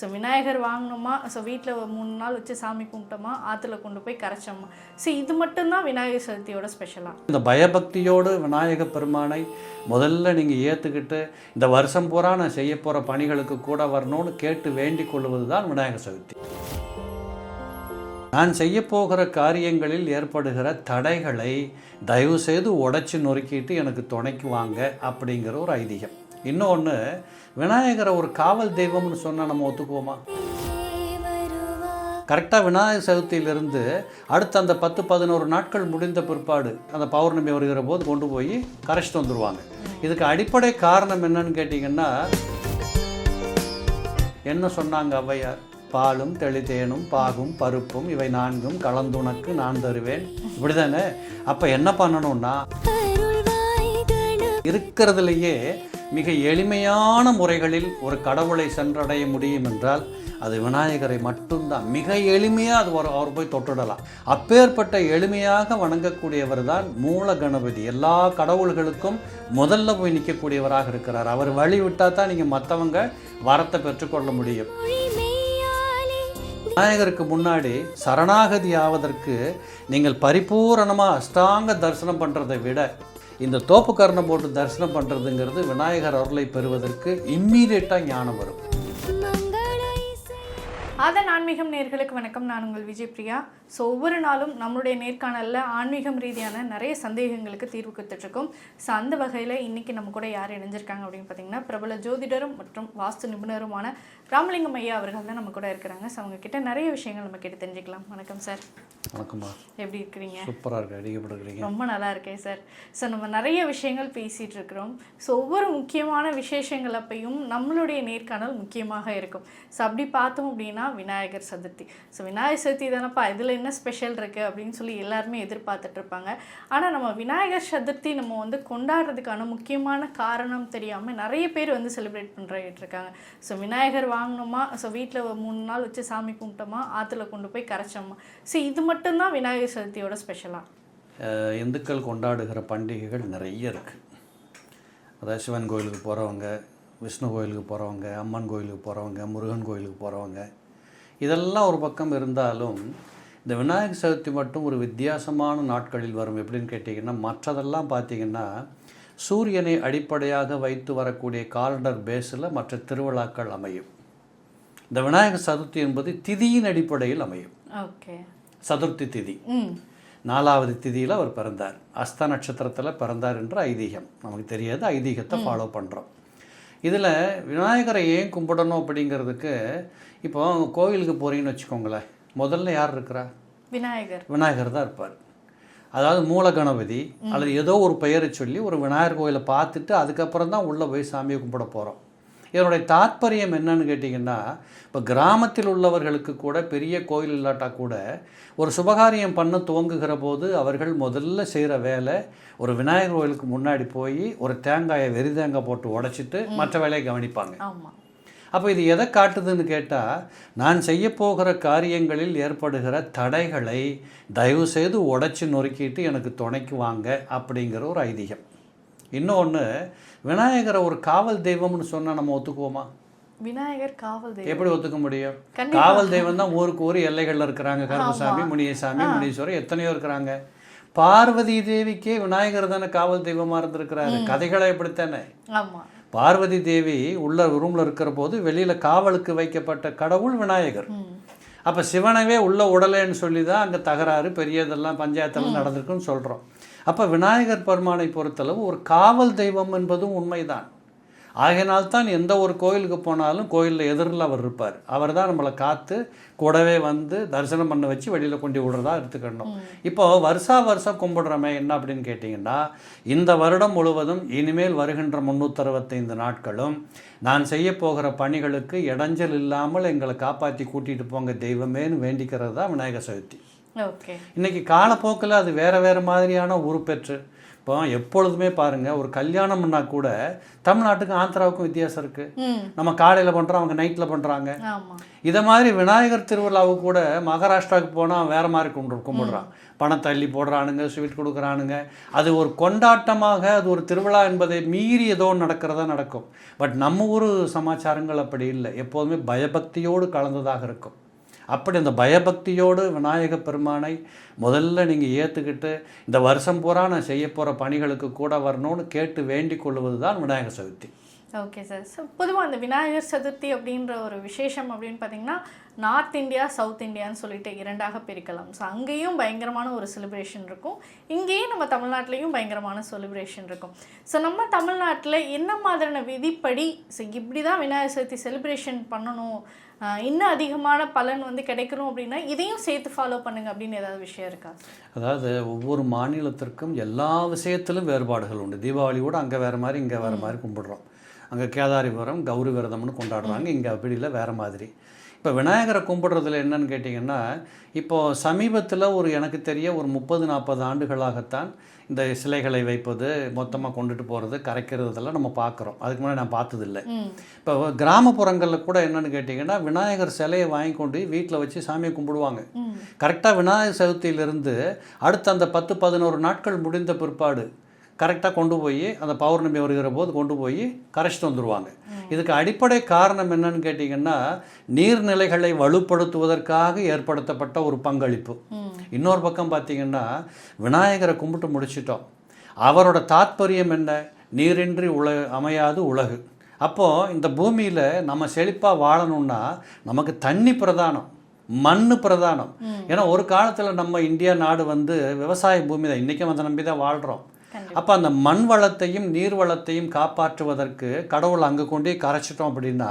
So Vinayagar வாங்கினோமா so வீட்டில் மூணு நாள் வச்சு சாமி கும்பிட்டோமா? ஆற்றுல கொண்டு போய் கரைச்சோமா? ஸோ இது மட்டும்தான் விநாயகர் சதுர்த்தியோட ஸ்பெஷலாக இந்த பயபக்தியோடு விநாயக பெருமானை முதல்ல நீங்கள் ஏற்றுக்கிட்டு இந்த வருஷம் பூரா நான் செய்ய போகிற பணிகளுக்கு கூட வரணும்னு கேட்டு வேண்டிக் கொள்வது தான் விநாயகர் சதுர்த்தி. நான் செய்ய போகிற காரியங்களில் ஏற்படுகிற தடைகளை தயவு செய்து நொறுக்கிட்டு எனக்கு துணைக்கு வாங்க அப்படிங்கிற ஒரு ஐதீகம். இன்னொன்று விநாயகரை ஒரு காவல் தெய்வம்னு சொன்னால் நம்ம ஒத்துக்குவோமா? கரெக்டாக விநாயகர் சதுர்த்தியிலிருந்து அடுத்த அந்த பத்து பதினோரு நாட்கள் முடிந்த பிற்பாடு அந்த பௌர்ணமி வருகிற போது கொண்டு போய் கரைச்சிட்டு வந்துடுவாங்க இதுக்கு அடிப்படை காரணம் என்னன்னு கேட்டிங்கன்னா என்ன சொன்னாங்க ஔவையார்? பாலும் தெளிதேனும் பாகும் பருப்பும் இவை நான்கும் கலந்துனக்கு நான் தருவேன். இப்படிதானே? அப்போ என்ன பண்ணணும்னா இருக்கிறதுலையே மிக எளிமையான முறைகளில் ஒரு கடவுளை சென்றடைய முடியும் என்றால் அது விநாயகரை மட்டும்தான். மிக எளிமையாக அது ஒரு அவர் போய் தொட்டுடலாம். அப்பேற்பட்ட எளிமையாக வணங்கக்கூடியவர் தான் மூல கணபதி. எல்லா கடவுள்களுக்கும் முதல்ல போய் நிற்கக்கூடியவராக இருக்கிறார். அவர் வழி விட்டால் தான் நீங்கள் மற்றவங்க வரத்தை பெற்றுக்கொள்ள முடியும். விநாயகருக்கு முன்னாடி சரணாகதி ஆவதற்கு நீங்கள் பரிபூரணமாக அஷ்டாங்க தரிசனம் பண்ணுறதை விட இந்த தோப்பு கர்ணம் போட்டு தரிசனம் பண்ணுறதுங்கிறது விநாயகர் அருளை பெறுவதற்கு இம்மீடியட்டாக ஞானம் வரும். அதன் ஆன்மீகம் நேர்களுக்கு வணக்கம். நான் உங்கள் விஜய் பிரியா. ஸோ ஒவ்வொரு நாளும் நம்மளுடைய நேர்காணலில் ஆன்மீகம் ரீதியான நிறைய சந்தேகங்களுக்கு தீர்வு கொடுத்துட்ருக்கோம். ஸோ அந்த வகையில் இன்றைக்கி நம்ம கூட யார் இணைஞ்சிருக்காங்க அப்படின்னு பார்த்தீங்கன்னா பிரபல ஜோதிடரும் மற்றும் வாஸ்து நிபுணருமான ராமலிங்கம் ஐயா அவர்கள் தான் நம்ம கூட இருக்கிறாங்க. ஸோ அவங்க கிட்ட நிறைய விஷயங்கள் நம்ம கேட்டு தெரிஞ்சுக்கலாம். வணக்கம் சார் வணக்கம்மா. எப்படி இருக்கிறீங்க? சூப்பராக இருக்கு. ரொம்ப நல்லா இருக்கேன் சார் ஸோ நம்ம நிறைய விஷயங்கள் பேசிகிட்டு இருக்கிறோம். ஸோ ஒவ்வொரு முக்கியமான விசேஷங்கள் அப்பையும் நம்மளுடைய நேர்காணல் முக்கியமாக இருக்கும். ஸோ அப்படி பார்த்தோம் அப்படின்னா விநாயகர் சதுர்த்தி. ஸோ விநாயகர் சதுர்த்தி தானப்பா? இதில் என்ன ஸ்பெஷல் இருக்குது அப்படின்னு சொல்லி எல்லாருமே எதிர்பார்த்துட்ருப்பாங்க ஆனால் நம்ம விநாயகர் சதுர்த்தி நம்ம வந்து கொண்டாடுறதுக்கான முக்கியமான காரணம் தெரியாமல் நிறைய பேர் வந்து செலிப்ரேட் பண்ணிட்டு இருக்காங்க. ஸோ விநாயகர் வாங்கினோமா ஸோ வீட்டில் மூணு நாள் வச்சு சாமி கும்பிட்டோமா? ஆற்றுல கொண்டு போய் கரைச்சோமா? ஸோ இது மட்டும்தான் விநாயகர் சதுர்த்தியோட ஸ்பெஷலாக இந்துக்கள் கொண்டாடுகிற பண்டிகைகள் நிறைய இருக்குது அதாவது சிவன் கோயிலுக்கு போகிறவங்க விஷ்ணு கோயிலுக்கு போகிறவங்க அம்மன் கோயிலுக்கு போகிறவங்க முருகன் கோயிலுக்கு போகிறவங்க இதெல்லாம் ஒரு பக்கம் இருந்தாலும் இந்த விநாயகர் சதுர்த்தி மட்டும் ஒரு வித்தியாசமான நாட்களில் வரும் எப்படின்னு கேட்டிங்கன்னா மற்றதெல்லாம் பார்த்திங்கன்னா சூரியனை அடிப்படையாக வைத்து வரக்கூடிய காலண்டர் பேஸில் மற்ற திருவிழாக்கள் அமையும். இந்த விநாயகர் சதுர்த்தி என்பது திதியின் அடிப்படையில் அமையும். ஓகே. சதுர்த்தி திதி. நாலாவது திதியில் அவர் பிறந்தார். அஸ்த நட்சத்திரத்தில் பிறந்தார் என்ற ஐதீகம். நமக்கு தெரியாது ஐதீகத்தை ஃபாலோ பண்ணுறோம் இதில் விநாயகரை ஏன் கும்பிடணும் அப்படிங்கிறதுக்கு இப்போ கோவிலுக்கு போகிறீங்கன்னு வச்சுக்கோங்களேன். முதல்ல யார் இருக்கிறா? விநாயகர். விநாயகர் தான் இருப்பார். அதாவது மூல கணபதி அல்லது ஏதோ ஒரு பெயரை சொல்லி ஒரு விநாயகர் கோயிலை பார்த்துட்டு அதுக்கப்புறம் தான் உள்ளே போய் சாமியை கும்பிட போகிறோம் இதனுடைய தாற்பயம் என்னன்னு கேட்டிங்கன்னா இப்போ கிராமத்தில் உள்ளவர்களுக்கு கூட பெரிய கோயில் இல்லாட்டா கூட ஒரு சுபகாரியம் பண்ண துவங்குகிற போது அவர்கள் முதல்ல செய்கிற வேலை ஒரு விநாயகர் கோயிலுக்கு முன்னாடி போய் ஒரு தேங்காயை வெறி தேங்காய் போட்டு உடைச்சிட்டு மற்ற வேலையை கவனிப்பாங்க. அப்போ இது எதை காட்டுதுன்னு கேட்டால் நான் செய்ய போகிற காரியங்களில் ஏற்படுகிற தடைகளை தயவு செய்து உடைச்சி நொறுக்கிட்டு எனக்கு துணைக்கு வாங்க அப்படிங்கிற ஒரு ஐதீகம். இன்னொன்று விநாயகரை ஒரு காவல் தெய்வம்னு சொன்னால் நம்ம ஒத்துக்குவோமா? விநாயகர் காவல் தெய்வம். எப்படி ஒத்துக்க முடியும். காவல் தெய்வம் தான் ஊருக்கு ஊர் எல்லைகளில் இருக்கிறாங்க. கருப்பசாமி முனியசாமி முனீஸ்வரர் எத்தனையோ இருக்கிறாங்க. பார்வதி தேவிக்கே விநாயகர் தானே காவல் தெய்வமாக இருந்திருக்கிறாரு. கதைகளை எப்படித்தானே ஆமாம் பார்வதி தேவி உள்ள ரூமில் இருக்கிற போது வெளியில் காவலுக்கு வைக்கப்பட்ட கடவுள் விநாயகர். அப்போ சிவனவே உள்ள உடலேன்னு சொல்லி தான் அங்கே தகராறு பெரியதெல்லாம் பஞ்சாயத்தெல்லாம் நடந்திருக்குன்னு சொல்கிறோம் அப்போ விநாயகர் பெருமானை பொறுத்தளவு ஒரு காவல் தெய்வம் என்பதும் உண்மைதான். ஆகையினால்தான் எந்த ஒரு கோயிலுக்கு போனாலும் கோயிலில் எதிரில் அவர் இருப்பார். அவர் தான் நம்மளை காத்து கூடவே வந்து தரிசனம் பண்ண வச்சு வெளியில் கொண்டு விடுறதா எடுத்துக்கணும். இப்போ வருஷா வருஷம் கும்பிடுறோமே என்ன அப்படின்னு கேட்டிங்கன்னா இந்த வருடம் முழுவதும் இனிமேல் வருகின்ற முந்நூற்றறுபத்தைந்து நாட்களும் நான் செய்ய போகிற பணிகளுக்கு இடைஞ்சல் இல்லாமல் எங்களை காப்பாற்றி கூட்டிகிட்டு போங்க தெய்வமேன்னு வேண்டிக்கிறது தான் விநாயகர் சதுர்த்தி. இன்னைக்கு காலப்போக்கில் அது வேற வேற மாதிரியான உருப்பெற்று இப்போ எப்பொழுதுமே பாருங்க ஒரு கல்யாணம்னா கூட தமிழ்நாட்டுக்கும் ஆந்திராவுக்கும் வித்தியாசம் இருக்கு. நம்ம காலையில் பண்ணுறோம் அவங்க நைட்டில் பண்ணுறாங்க ஆமாம் இதை மாதிரி விநாயகர் திருவிழாவுக்கு கூட மகாராஷ்டிராவுக்கு போனால் வேற மாதிரி கும்பிடு கும்பிடுறான். பணத்தை அள்ளி போடுறானுங்க ஸ்வீட் கொடுக்குறானுங்க. அது ஒரு கொண்டாட்டமாக அது ஒரு திருவிழா என்பதை மீறி ஏதோ நடக்கிறதா நடக்கும். பட் நம்ம ஊர் சமாச்சாரங்கள் அப்படி இல்லை. எப்போதுமே பயபக்தியோடு கலந்ததாக இருக்கும். அப்படி அந்த பயபக்தியோடு விநாயக பெருமானை முதல்ல நீங்கள் ஏற்றுக்கிட்டு இந்த வருஷம் பூரா நான் செய்ய போகிற பணிகளுக்கு கூட வரணும்னு கேட்டு வேண்டிக் கொள்வது தான் Vinayagar Chaturthi. Okay sir so பொதுவாக அந்த விநாயகர் சதுர்த்தி அப்படின்ற ஒரு விசேஷம் அப்படின்னு பார்த்தீங்கன்னா நார்த் இந்தியா சவுத் இந்தியான்னு சொல்லிட்டு இரண்டாக பிரிக்கலாம். ஸோ அங்கேயும் பயங்கரமான ஒரு செலிப்ரேஷன் இருக்கும். இங்கேயும் நம்ம தமிழ்நாட்டிலையும் பயங்கரமான செலிப்ரேஷன் இருக்கும். ஸோ நம்ம தமிழ்நாட்டில் என்ன மாதிரியான விதிப்படி ஸோ இப்படி தான் விநாயகர் சதுர்த்தி செலிப்ரேஷன் பண்ணணும் இன்னும் அதிகமான பலன் வந்து கிடைக்கணும் அப்படின்னா இதையும் சேர்த்து ஃபாலோ பண்ணுங்க அப்படின்னு ஏதாவது விஷயம் இருக்கா? அதாவது ஒவ்வொரு மாநிலத்திற்கும் எல்லா விஷயத்திலும் வேறுபாடுகள் உண்டு. தீபாவளி கூட அங்கே வேறு மாதிரி இங்கே வேறு மாதிரி கும்பிடுறோம். அங்கே கேதாரிபுரம் கௌரி விரதம்னு கொண்டாடுறாங்க. இங்கே அப்படி இல்லை வேறு மாதிரி. இப்போ விநாயகரை கும்பிடுறதுல என்னன்னு கேட்டிங்கன்னா இப்போது சமீபத்தில் ஒரு எனக்கு தெரிய ஒரு முப்பது நாற்பது ஆண்டுகளாகத்தான் இந்த சிலைகளை வைப்பது மொத்தமாக கொண்டுட்டு போகிறது கரைக்கிறது இதெல்லாம் நம்ம பார்க்குறோம் அதுக்கு முன்னாடி நான் பார்த்ததில்லை. இப்போ கிராமப்புறங்களில் கூட என்னன்னு கேட்டிங்கன்னா விநாயகர் சிலையை வாங்கி கொண்டு வீட்டில் வச்சு சாமியை கும்பிடுவாங்க. கரெக்டாக விநாயகர் சதுர்த்தியிலிருந்து அடுத்த அந்த பத்து பதினோரு நாட்கள் முடிந்த பிற்பாடு கரெக்டாக கொண்டு போய் அந்த பௌர்ணமி வருகிற போது கொண்டு போய் கரைச்சிட்டு வந்துடுவாங்க இதுக்கு அடிப்படை காரணம் என்னன்னு கேட்டிங்கன்னா நீர்நிலைகளை வலுப்படுத்துவதற்காக ஏற்படுத்தப்பட்ட ஒரு பங்களிப்பு. இன்னொரு பக்கம் பார்த்தீங்கன்னா விநாயகரை கும்பிட்டு முடிச்சிட்டோம். அவரோட தாத்பரியம் என்ன? நீரின்றி உல அமையாது உலகு. அப்போது இந்த பூமியில் நம்ம செழிப்பாக வாழணும்னா நமக்கு தண்ணி பிரதானம் மண் பிரதானம். ஏன்னா ஒரு காலத்தில் நம்ம இந்தியா நாடு வந்து விவசாய பூமி தான் இன்றைக்கும் அதை நம்பி தான் வாழ்கிறோம். அப்போ அந்த மண் வளத்தையும் நீர் வளத்தையும் காப்பாற்றுவதற்கு கடவுள் அங்கே கொண்டு கரைச்சிட்டோம் அப்படின்னா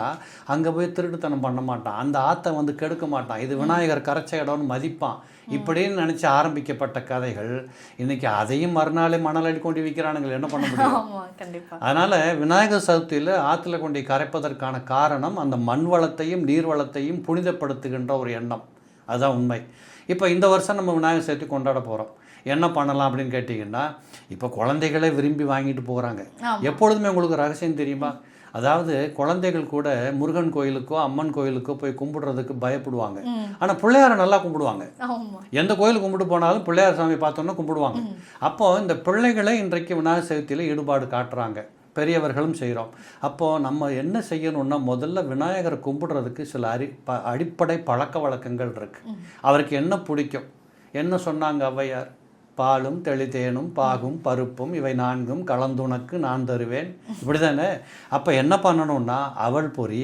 அங்கே போய் திருட்டுத்தனம் பண்ண மாட்டான். அந்த ஆத்தை வந்து கெடுக்க மாட்டான். இது விநாயகர் கரைச்ச இடம்னு மதிப்பான். இப்படின்னு நினச்சி ஆரம்பிக்கப்பட்ட கதைகள் இன்னைக்கு அதையும் மறுநாளே மணல் அடி கொண்டு விற்கிறானுங்க என்ன பண்ண முடியும்? அதனால் விநாயகர் சதுர்த்தியில் ஆற்றுல கொண்டு கரைப்பதற்கான காரணம் அந்த மண் வளத்தையும் நீர் வளத்தையும் புனிதப்படுத்துகின்ற ஒரு எண்ணம். அதுதான் உண்மை. இப்போ இந்த வருஷம் நம்ம விநாயகர் சதுர்த்தி கொண்டாட போகிறோம் என்ன பண்ணலாம் அப்படின்னு கேட்டிங்கன்னா இப்போ குழந்தைகளே விரும்பி வாங்கிட்டு போகிறாங்க. எப்பொழுதுமே உங்களுக்கு ரகசியம் தெரியுமா? அதாவது குழந்தைகள் கூட முருகன் கோயிலுக்கோ அம்மன் கோயிலுக்கோ போய் கும்பிடுறதுக்கு பயப்படுவாங்க. ஆனால் பிள்ளையாரை நல்லா கும்பிடுவாங்க. எந்த கோயிலுக்கு கும்பிட்டு போனாலும் பிள்ளையார் சாமி பார்த்தோன்னா கும்பிடுவாங்க. அப்போ இந்த பிள்ளைகளை இன்றைக்கு விநாயகர் சதுர்த்தியில் ஈடுபாடு காட்டுறாங்க. பெரியவர்களும் செய்கிறோம் அப்போது நம்ம என்ன செய்யணும்னா முதல்ல விநாயகரை கும்பிடுறதுக்கு சில அறி ப அடிப்படை பழக்க வழக்கங்கள் இருக்கு. அவருக்கு என்ன பிடிக்கும்? என்ன சொன்னாங்க ஔவையார்? பாலும் தெளிதேனும் பாகும் பருப்பும் இவை நான்கும் கலந்துனக்கு நான் தருவேன். இப்படி தானே அப்போ என்ன பண்ணணும்னா அவல் பொரி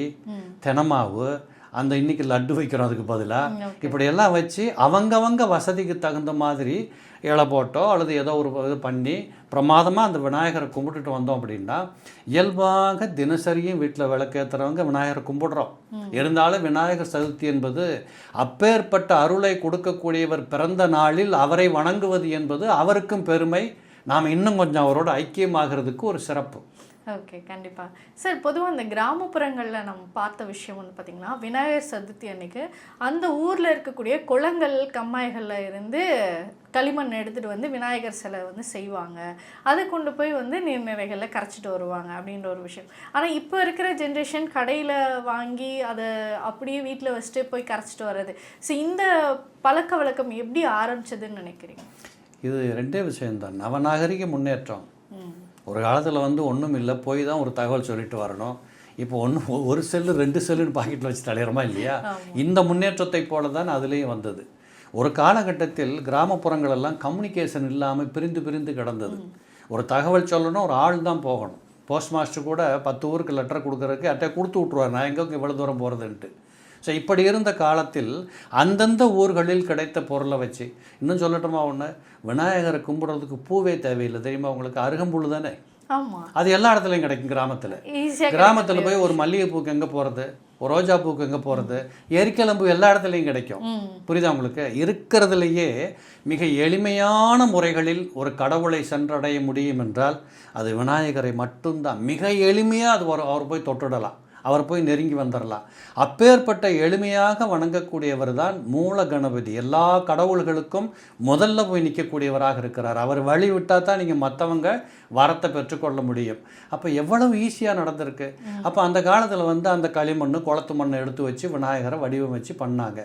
தெனமாவு அந்த இன்னைக்கு லட்டு வைக்கிறோம் அதுக்கு பதிலாக இப்படியெல்லாம் வச்சு அவங்கவங்க வசதிக்கு தகுந்த மாதிரி இலை போட்டோ அல்லது ஏதோ ஒரு இது பண்ணி பிரமாதமாக அந்த விநாயகரை கும்பிட்டுட்டு வந்தோம் அப்படின்னா இயல்பாக தினசரியும் வீட்டில் விளக்கேற்றுறவங்க விநாயகரை கும்பிடுறோம். இருந்தாலும் விநாயகர் சதுர்த்தி என்பது அப்பேற்பட்ட அருளை கொடுக்கக்கூடியவர் பிறந்த நாளில் அவரை வணங்குவது என்பது அவருக்கும் பெருமை. நாம் இன்னும் கொஞ்சம் அவரோட ஐக்கியமாகிறதுக்கு ஒரு சிறப்பு. ஓகே கண்டிப்பாக சார் பொதுவாக அந்த கிராமப்புறங்களில் நம்ம பார்த்த விஷயம் வந்து பார்த்திங்கன்னா விநாயகர் சதுர்த்தி அன்னைக்கு அந்த ஊரில் இருக்கக்கூடிய குளங்கள் கம்மாய்களில் இருந்து களிமண் எடுத்துகிட்டு வந்து விநாயகர் சிலை வந்து செய்வாங்க. அதை கொண்டு போய் வந்து நீர்நிலைகளில் கரைச்சிட்டு வருவாங்க அப்படின்ற ஒரு விஷயம். ஆனால் இப்போ இருக்கிற ஜென்ரேஷன் கடையில் வாங்கி அதை அப்படியே வீட்டில் வச்சுட்டு போய் கரைச்சிட்டு வர்றது. ஸோ இந்த பழக்க வழக்கம் எப்படி ஆரம்பிச்சதுன்னு நினைக்கிறீங்க? இது ரெண்டே விஷயம்தான். நவநாகரிக முன்னேற்றம். ம். ஒரு காலத்தில் வந்து ஒன்றும் இல்லை போய் தான் ஒரு தகவல் சொல்லிட்டு வரணும். இப்போ ஒன்று ஒரு செல்லு ரெண்டு செல்லுன்னு பாக்கெட்டில் வச்சு தலையிறமா இல்லையா? இந்த முன்னேற்றத்தை போல தான் அதுலேயும் வந்தது. ஒரு காலகட்டத்தில் கிராமப்புறங்கள் எல்லாம் கம்யூனிகேஷன் இல்லாமல் பிரிந்து பிரிந்து கிடந்தது. ஒரு தகவல் சொல்லணும் ஒரு ஆள் தான் போகணும். போஸ்ட் மாஸ்டர் கூட பத்து ஊருக்கு லெட்டர் கொடுக்கறதுக்கு அட்டை கொடுத்து விட்ருவார் நான் எங்கே இவ்வளோ தூரம் போகிறதுன்ட்டு ஸோ இப்படி இருந்த காலத்தில் அந்தந்த ஊர்களில் கிடைத்த பொருளை வச்சு இன்னும் சொல்லட்டுமா ஒன்று விநாயகரை கும்பிடுறதுக்கு பூவே தேவையில்லை. தெரியுமா உங்களுக்கு? அருகம்புல் தானே? அது எல்லா இடத்துலையும் கிடைக்கும் கிராமத்தில். கிராமத்தில் போய் ஒரு மல்லிகைப்பூக்கு எங்கே போகிறது ஒரு ரோஜா பூக்கு எங்கே போகிறது எரிக்கலம்பு எல்லா இடத்துலையும் கிடைக்கும். புரியுதா உங்களுக்கு? இருக்கிறதுலையே மிக எளிமையான முறைகளில் ஒரு கடவுளை சென்றடைய முடியும் என்றால் அது விநாயகரை மட்டும்தான். மிக எளிமையாக அது அவர் போய் தொட்டுடலாம். அவர் போய் நெருங்கி வந்துடலாம் அப்பேற்பட்ட எளிமையாக வணங்கக்கூடியவர் தான் மூல கணபதி எல்லா கடவுள்களுக்கும் முதல்ல போய் நிற்கக்கூடியவராக இருக்கிறார். அவர் வழி விட்டால் தான் நீங்கள் மற்றவங்க வரத்தை பெற்றுக்கொள்ள முடியும். அப்போ எவ்வளவு ஈஸியாக நடந்திருக்கு. அப்போ அந்த காலத்தில் வந்து அந்த களிமண் குளத்து மண்ணை எடுத்து வச்சு விநாயகரை வடிவமைச்சு பண்ணாங்க.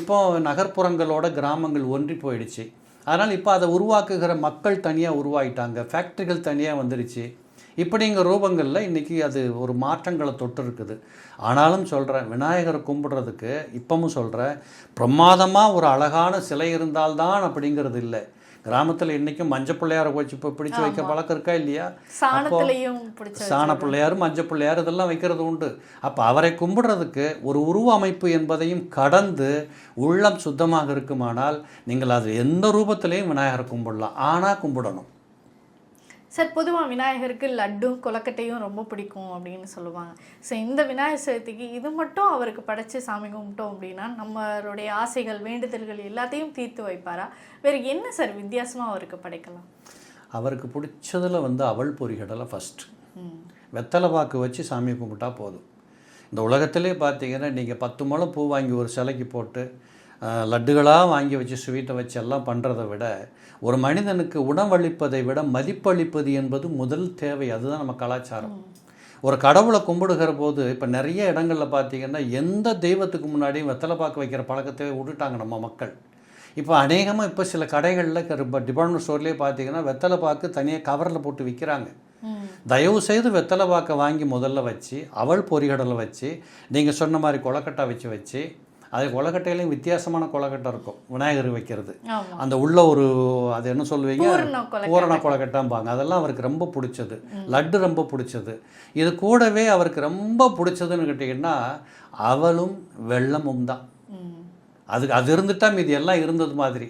இப்போ நகர்ப்புறங்களோட கிராமங்கள் ஒன்றி போயிடுச்சு. அதனால் இப்போ அதை உருவாக்குகிற மக்கள் தனியாக உருவாயிட்டாங்க. ஃபேக்ட்ரிகள் தனியாக வந்துடுச்சு இப்படிங்கிற ரூபங்களில் இன்றைக்கி அது ஒரு மாற்றங்களை தொட்டு இருக்குது ஆனாலும் சொல்கிறேன் விநாயகரை கும்பிடுறதுக்கு இப்பவும் சொல்கிறேன் பிரமாதமாக ஒரு அழகான சிலை இருந்தால்தான் அப்படிங்கிறது இல்லை. கிராமத்தில் இன்றைக்கும் மஞ்சள் பிள்ளையாரை வச்சு இப்போ பிடிச்சு வைக்க பழக்கம் இருக்கா இல்லையா? சாண பிள்ளையார் மஞ்சள் பிள்ளையார் இதெல்லாம் வைக்கிறது உண்டு. அப்போ அவரை கும்பிடுறதுக்கு ஒரு உருவ அமைப்பு என்பதையும் கடந்து உள்ளம் சுத்தமாக இருக்குமானால் நீங்கள் அது எந்த ரூபத்திலையும் விநாயகரை கும்பிடலாம். ஆனால் கும்பிடணும். சார் பொதுவா விநாயகருக்கு லட்டும் கொலக்கட்டையும் ரொம்ப பிடிக்கும் அப்படின்னு சொல்லுவாங்க. ஸோ இந்த விநாயகர் சதுர்த்திக்கு இது மட்டும் அவருக்கு படைச்சு சாமி கும்பிட்டோம் அப்படின்னா நம்மளுடைய ஆசைகள் வேண்டுதல்கள் எல்லாத்தையும் தீர்த்து வைப்பாரா? வேற என்ன சார் வித்தியாசமா அவருக்கு படைக்கலாம்? அவருக்கு பிடிச்சதில் வந்து அவள் பொறிகடலை ஃபஸ்ட்டு வெத்தலை பாக்கு வச்சு சாமி கும்பிட்டா போதும். இந்த உலகத்திலே பார்த்தீங்கன்னா நீங்கள் பத்து முழம் பூ வாங்கி ஒரு சிலைக்கு போட்டு லட்டுகளாக வாங்கி வச்சு ஸ்வீட்டை வச்சு எல்லாம் பண்ணுறதை விட ஒரு மனிதனுக்கு உணவளிப்பதை விட மதிப்பளிப்பது என்பது முதல் தேவை. அதுதான் நம்ம கலாச்சாரம். ஒரு கடவுளை கும்பிடுகிற போது இப்போ நிறைய இடங்களில் பார்த்தீங்கன்னா எந்த தெய்வத்துக்கு முன்னாடியும் வெத்தலை பாக்கு வைக்கிற பழக்கத்தை விட்டுட்டாங்க நம்ம மக்கள். இப்போ அநேகமாக இப்போ சில கடைகளில் டிபார்ட்மெண்ட் ஸ்டோர்லேயே பார்த்தீங்கன்னா வெத்தலை பாக்கு தனியாக கவரில் போட்டு விற்கிறாங்க தயவு செய்து வெத்தலை பாக்கை வாங்கி முதல்ல வச்சு அவள் பொறிகடலை வச்சு நீங்கள் சொன்ன மாதிரி கொலக்கட்டை வச்சு வச்சு அது கொலக்கட்டையிலையும் வித்தியாசமான கொலக்கட்டை இருக்கும். விநாயகர் வைக்கிறது. அந்த உள்ள ஒரு அது என்ன சொல்லுவீங்க? பூரண கொலக்கட்டை. பூரண கொலக்கட்டாம்பாங்க. அதெல்லாம் அவருக்கு ரொம்ப பிடிச்சது. லட்டு ரொம்ப பிடிச்சது. இது கூடவே அவருக்கு ரொம்ப பிடிச்சதுன்னு கேட்டிங்கன்னா அவளும் வெள்ளமும் தான். அதுக்கு அது இருந்துட்டா மீதி எல்லாம் இருந்தது மாதிரி.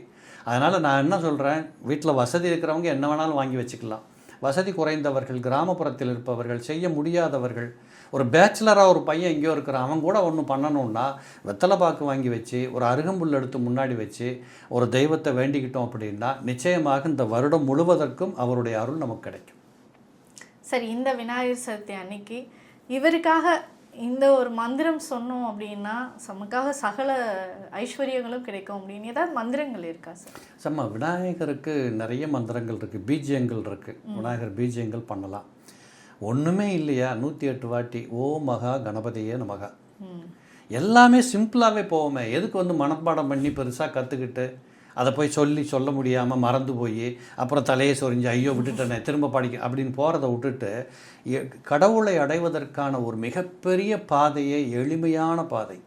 அதனால் நான் என்ன சொல்கிறேன் வீட்டில் வசதி இருக்கிறவங்க என்ன வேணாலும் வாங்கி வச்சுக்கலாம். வசதி குறைந்தவர்கள் கிராமப்புறத்தில் இருப்பவர்கள் செய்ய முடியாதவர்கள் ஒரு பேச்சுலராக ஒரு பையன் எங்கேயோ இருக்கிறான். அவன் கூட ஒன்று பண்ணணும்னா வெத்தலை பாக்கு வாங்கி வச்சு ஒரு அருகம்புல் எடுத்து முன்னாடி வச்சு ஒரு தெய்வத்தை வேண்டிக்கிட்டோம் அப்படின்னா நிச்சயமாக இந்த வருடம் முழுவதற்கும் அவருடைய அருள் நமக்கு கிடைக்கும். சரி இந்த விநாயகர் சதுர்த்தி அன்னைக்கு இவருக்காக இந்த ஒரு மந்திரம் சொன்னோம் அப்படின்னா நமக்காக சகல ஐஸ்வர்யங்களும் கிடைக்கும் அப்படின்னு ஏதாவது மந்திரங்கள் இருக்கா சார்? சம்மா விநாயகருக்கு நிறைய மந்திரங்கள் இருக்குது பீஜியங்கள் இருக்குது விநாயகர் பீஜியங்கள் பண்ணலாம். ஒன்றுமே இல்லையா? நூற்றி எட்டு வாட்டி ஓ மகா கணபதியே நமகா. எல்லாமே சிம்பிளாகவே போவோமே. எதுக்கு வந்து மனப்பாடம் பண்ணி பெருசாக கற்றுக்கிட்டு அதை போய் சொல்லி சொல்ல முடியாமல் மறந்து போய் அப்புறம் தலையை சொரிஞ்சு ஐயோ விட்டுட்டேனே திரும்ப படிக்க அப்படின்னு போகிறத விட்டுட்டு எ- கடவுளை அடைவதற்கான ஒரு மிகப்பெரிய பாதையே எளிமையான பாதை.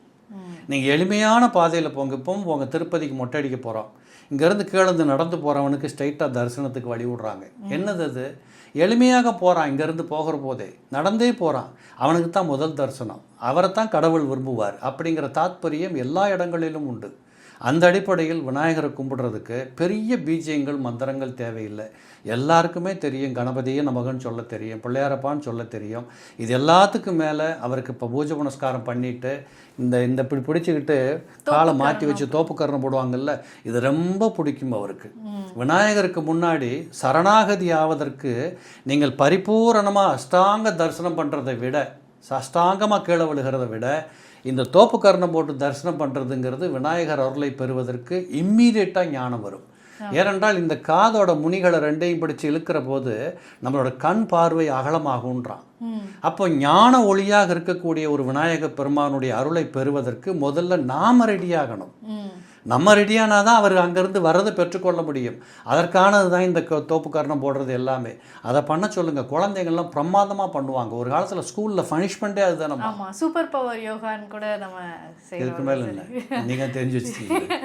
நீங்கள் எளிமையான பாதையில் போங்க. இப்பவும் போங்க. திருப்பதிக்கு மொட்டை அடிக்க போகிறோம் இங்கேருந்து கீழேருந்து நடந்து போகிறவனுக்கு ஸ்ட்ரைட்டாக தரிசனத்துக்கு வழி விடுறாங்க. என்னது அது? எளிமையாக போகிறான் இங்கேருந்து போகிற போதே. நடந்தே போகிறான் அவனுக்கு தான் முதல் தரிசனம். அவரை தான் கடவுள் விரும்புவார். அப்படிங்கிற தாத்பரியம் எல்லா இடங்களிலும் உண்டு. அந்த அடிப்படையில் விநாயகரை கும்பிடுறதுக்கு பெரிய பீஜியங்கள் மந்திரங்கள் தேவையில்லை. எல்லாருக்குமே தெரியும். கணபதியே நமகன்னு சொல்ல தெரியும். பிள்ளையாரப்பான்னு சொல்ல தெரியும். இது எல்லாத்துக்கும் மேலே அவருக்கு இப்போ பூஜை புனஸ்காரம் பண்ணிட்டு இந்த இந்த இப்படி பிடிச்சிக்கிட்டு காலை மாற்றி வச்சு தோப்புக்கரணம் போடுவாங்கல்ல இது ரொம்ப பிடிக்கும் அவருக்கு. விநாயகருக்கு முன்னாடி சரணாகதி ஆவதற்கு நீங்கள் பரிபூரணமாக அஷ்டாங்க தரிசனம் பண்ணுறதை விட சாஷ்டாங்கமாக கீழே விழுகிறத விட இந்த தோப்பு கர்ணம் போட்டு தரிசனம் பண்ணுறதுங்கிறது விநாயகர் அருளை பெறுவதற்கு இம்மீடியட்டாக ஞானம் வரும். ஏனென்றால் இந்த காதோட முனிகளை ரெண்டையும் பிடிச்சு இழுக்கிற போது நம்மளோட கண் பார்வை அகலமாகுன்றான் ம். அப்போ ஞான ஒளியாக இருக்கக்கூடிய ஒரு விநாயக பெருமானுடைய அருளை பெறுவதற்கு முதல்ல நாம ரெடியாகணும் நம்ம ரெடியானா தான் அவர் அங்கேருந்து வர்றதை பெற்றுக்கொள்ள முடியும். அதற்கானது தான் இந்த தோப்பு கரணம் போடுறது எல்லாமே. அதை பண்ண சொல்லுங்கள் குழந்தைங்கள்லாம் பிரமாதமாக பண்ணுவாங்க. ஒரு காலத்தில் ஸ்கூலில் பனிஷ்மெண்ட்டே அதுதானே ஆமா சூப்பர் பவர் யோகான்னு கூட நம்ம இதுக்கு மேலே இல்லை. நீங்கள் தெரிஞ்சு வச்சுட்டீங்க.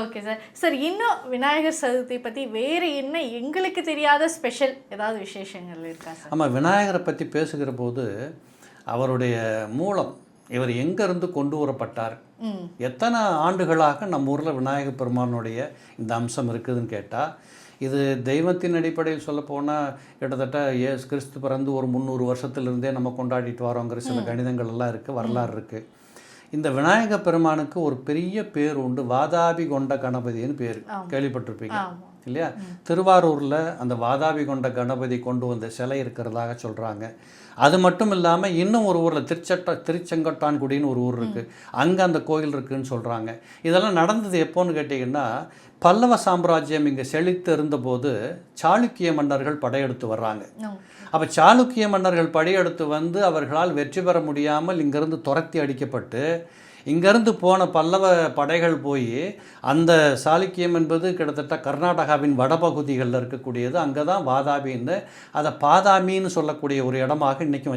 ஓகே சார் சார் இன்னும் விநாயகர் சதுர்த்தி பத்தி வேற என்ன எங்களுக்கு தெரியாத ஸ்பெஷல் ஏதாவது விசேஷங்கள் இருக்கா ஆமாம் விநாயகரை பற்றி பேசுகிற போது அவருடைய மூலம் இவர் எங்கேருந்து கொண்டு வரப்பட்டார்? எத்தனை ஆண்டுகளாக நம்ம ஊரில் விநாயகர் பெருமானுடைய இந்த அம்சம் இருக்குதுன்னு கேட்டால் இது தெய்வத்தின் அடிப்படையில் சொல்ல போனால் கிட்டத்தட்ட ஏசு கிறிஸ்து பிறந்து ஒரு முந்நூறு வருஷத்திலிருந்தே நம்ம கொண்டாடிட்டு வரோங்கிற சில கணிதங்கள் எல்லாம் இருக்குது வரலாறு இருக்குது இந்த விநாயக பெருமானுக்கு ஒரு பெரிய பேர் உண்டு வாதாபி கொண்ட கணபதின்னு பேர். கேள்விப்பட்டிருப்பீங்க. இல்லையா? திருவாரூரில் அந்த வாதாபி கொண்ட கணபதி கொண்டு வந்த சிலை இருக்கிறதாக சொல்கிறாங்க அது மட்டும் இல்லாமல் இன்னும் ஒரு ஊரில் திருச்சட்ட திருச்செங்கட்டான்குடின்னு ஒரு ஊர் இருக்குது அங்கே அந்த கோயில் இருக்குன்னு சொல்கிறாங்க இதெல்லாம் நடந்தது எப்போன்னு கேட்டிங்கன்னா பல்லவ சாம்ராஜ்யம் இங்கே செழித்து இருந்தபோது சாளுக்கிய மன்னர்கள் படையெடுத்து வர்றாங்க. அப்போ சாளுக்கிய மன்னர்கள் படையெடுத்து வந்து அவர்களால் வெற்றி பெற முடியாமல் இங்கிருந்து துரத்தி அடிக்கப்பட்டு இங்கிருந்து போன பல்லவ படைகள் போய் அந்த சாளுக்கியம் என்பது கிட்டத்தட்ட கர்நாடகாவின் வடபகுதிகளில் இருக்கக்கூடியது. அங்கே தான் வாதாபின்னு அதை பாதாமின்னு சொல்லக்கூடிய ஒரு இடமாக இன்றைக்கும்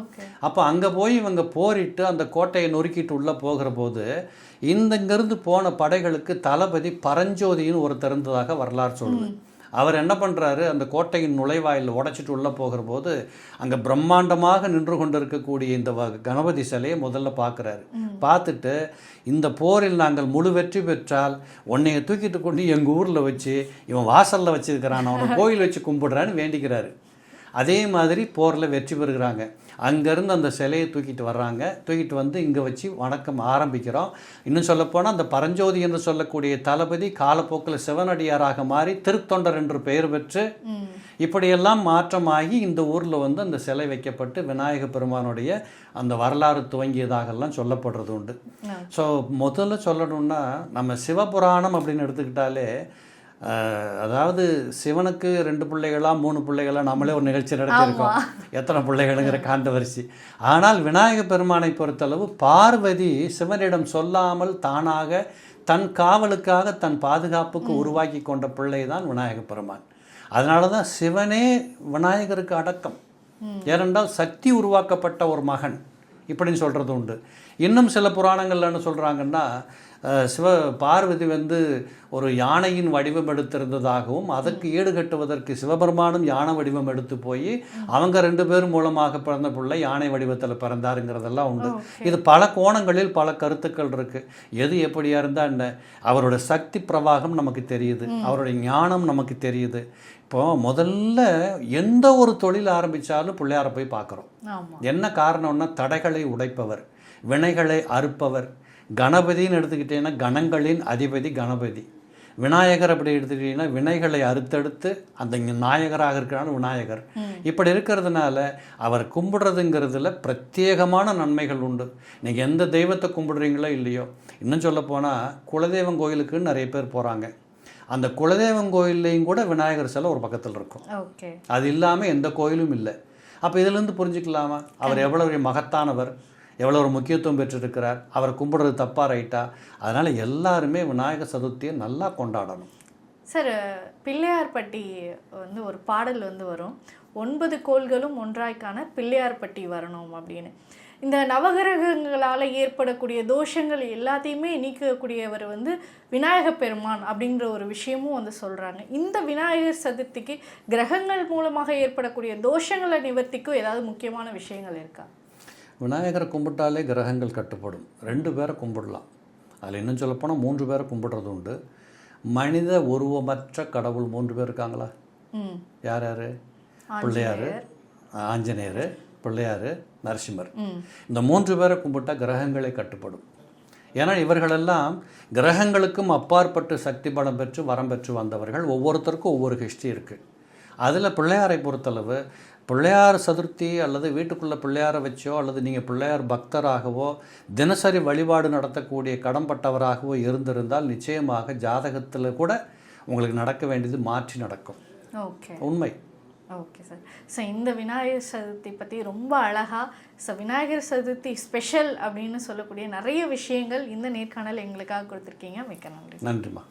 ஓகே. அப்போ அங்கே போய் இவங்க போரிட்டு அந்த கோட்டையை நொறுக்கிட்டு உள்ளே போகிற போது இந்த இங்கிருந்து போன படைகளுக்கு தளபதி பரஞ்சோதின்னு ஒருத்தர் இருந்ததாக வரலாறு சொல்லுது. அவர் என்ன பண்ணுறாரு அந்த கோட்டையின் நுழைவாயில் உடைச்சிட்டு உள்ளே போகிற போது அங்கே பிரம்மாண்டமாக நின்று கொண்டு இருக்கக்கூடிய இந்த கணபதி சிலையை முதல்ல பார்க்குறாரு. பார்த்துட்டு இந்த போரில் நாங்கள் முழு வெற்றி பெற்றால் உன்னைய தூக்கிட்டு கொண்டு எங்கள் ஊரில் வச்சு இவன் வாசலில் வச்சிருக்கிறான் அவனை கோயில் வச்சு கும்பிடுறான்னு வேண்டிக்கிறாரு. அதே மாதிரி போரில் வெற்றி பெறுகிறாங்க. அங்கேருந்து அந்த சிலையை தூக்கிட்டு வர்றாங்க. தூக்கிட்டு வந்து இங்கே வச்சு வணக்கம் ஆரம்பிக்கிறோம். இன்னும் சொல்லப்போனால் அந்த பரஞ்சோதி என்று சொல்லக்கூடிய தளபதி காலப்போக்கில் சிவனடியாராக மாறி திருத்தொண்டர் என்று பெயர் பெற்று இப்படியெல்லாம் மாற்றமாகி இந்த ஊரில் வந்து அந்த சிலை வைக்கப்பட்டு விநாயக பெருமானுடைய அந்த வரலாறு துவங்கியதாகலாம் சொல்லப்படுறது உண்டு. ஸோ முதல்ல சொல்லணும்னா நம்ம சிவபுராணம் அப்படின்னு எடுத்துக்கிட்டாலே அதாவது சிவனுக்கு ரெண்டு பிள்ளைகளா மூணு பிள்ளைகளா நம்மளே ஒரு நிகழ்ச்சி நடத்தியிருக்கோம். எத்தனை பிள்ளைகளுங்கிற காண்டவரிசி. ஆனால் விநாயக பெருமானை பொறுத்தளவு பார்வதி சிவனிடம் சொல்லாமல் தானாக தன் காவலுக்காக தன் பாதுகாப்புக்கு உருவாக்கி கொண்ட பிள்ளை தான் விநாயக பெருமான். அதனால தான் சிவனே விநாயகருக்கு அடக்கம். ஏனென்றால் சக்தி உருவாக்கப்பட்ட ஒரு மகன். இப்படின்னு சொல்கிறது உண்டு இன்னும் சில புராணங்கள்ல என்ன சொல்கிறாங்கன்னா சிவ பார்வதி வந்து ஒரு யானையின் வடிவம் எடுத்திருந்ததாகவும் அதற்கு ஈடு கட்டுவதற்கு சிவபெருமானும் யானை வடிவம் எடுத்து போய் அவங்க ரெண்டு பேரும் மூலமாக பிறந்த பிள்ளை யானை வடிவத்தில் பிறந்தாருங்கிறதெல்லாம் உண்டு. இது பல கோணங்களில் பல கருத்துக்கள் இருக்கு. எது எப்படியா இருந்தா என்ன அவரோட சக்தி பிரவாகம் நமக்கு தெரியுது. அவருடைய ஞானம் நமக்கு தெரியுது. இப்போ முதல்ல எந்த ஒரு தொழில் ஆரம்பிச்சாலும் பிள்ளையாரை போய் பார்க்குறோம். என்ன காரணம்னா தடைகளை உடைப்பவர் வினைகளை அறுப்பவர் கணபதின்னு எடுத்துக்கிட்டீங்கன்னா கணங்களின் அதிபதி கணபதி. விநாயகர் அப்படி எடுத்துக்கிட்டீங்கன்னா வினைகளை அறுத்தெடுத்து அந்த இங்க நாயகராக இருக்கிறான விநாயகர். இப்படி இருக்கிறதுனால அவர் கும்பிடுறதுங்கிறதுல பிரத்யேகமான நன்மைகள் உண்டு. நீங்கள் எந்த தெய்வத்தை கும்பிடுறீங்களோ இல்லையோ இன்னும் சொல்லப் போனால் குலதெய்வம் கோயிலுக்குன்னு நிறைய பேர் போகிறாங்க அந்த குலதெய்வம் கோயில்லையும் கூட விநாயகர் சிலை ஒரு பக்கத்தில் இருக்கும். அது இல்லாமல் எந்த கோயிலும் இல்லை. அப்போ இதிலிருந்து புரிஞ்சுக்கலாமா? அவர் எவ்வளோ மகத்தானவர். எவ்வளோ ஒரு முக்கியத்துவம் பெற்றிருக்கிறார்? அவர் கும்பிடுறது தப்பா ரைட்டா? அதனால் எல்லாருமே விநாயகர் சதுர்த்தியை நல்லா கொண்டாடணும். சார் பிள்ளையார்பட்டி வந்து ஒரு பாடல் வந்து வரும். ஒன்பது கோள்களும் ஒன்றாய்க்கான பிள்ளையார்பட்டி வரணும் அப்படின்னு. இந்த நவகிரகங்களால் ஏற்படக்கூடிய தோஷங்கள் எல்லாத்தையுமே நீக்கக்கூடியவர் வந்து விநாயக பெருமான் அப்படிங்கிற ஒரு விஷயமும் வந்து சொல்கிறாங்க இந்த விநாயகர் சதுர்த்திக்கு கிரகங்கள் மூலமாக ஏற்படக்கூடிய தோஷங்களை நிவர்த்திக்கும் ஏதாவது முக்கியமான விஷயங்கள் இருக்கா? விநாயகரை கும்பிட்டாலே கிரகங்கள் கட்டுப்படும். ரெண்டு பேரை கும்பிடலாம். அதில் இன்னும் சொல்லப்போனால் மூன்று பேரை கும்பிடுறது உண்டு. மனித உருவமற்ற கடவுள் மூன்று பேர் இருக்காங்களா? யார் யார்? பிள்ளையார். ஆஞ்சநேயர் பிள்ளையார் நரசிம்மர். இந்த மூன்று பேரை கும்பிட்டா கிரகங்களே கட்டுப்படும். ஏன்னா இவர்களெல்லாம் கிரகங்களுக்கும் அப்பாற்பட்டு சக்தி பலம் பெற்று வரம் பெற்று வந்தவர்கள். ஒவ்வொருத்தருக்கும் ஒவ்வொரு ஹிஸ்ட்ரி இருக்குது அதில் பிள்ளையாரை பொறுத்தளவு பிள்ளையார் சதுர்த்தி அல்லது வீட்டுக்குள்ளே பிள்ளையாரை வச்சோ அல்லது நீங்கள் பிள்ளையார் பக்தராகவோ தினசரி வழிபாடு நடத்தக்கூடிய கடன்பட்டவராகவோ இருந்திருந்தால் நிச்சயமாக ஜாதகத்தில் கூட உங்களுக்கு நடக்க வேண்டியது மாற்றி நடக்கும். ஓகே. உண்மை. Okay sir. ஸோ இந்த விநாயகர் சதுர்த்தி பற்றி ரொம்ப அழகாக ஸோ விநாயகர் சதுர்த்தி ஸ்பெஷல் அப்படின்னு சொல்லக்கூடிய நிறைய விஷயங்கள் இந்த நேர்காணல் எங்களுக்காக கொடுத்துருக்கீங்க. மிக்க நன்றி நன்றிம்மா.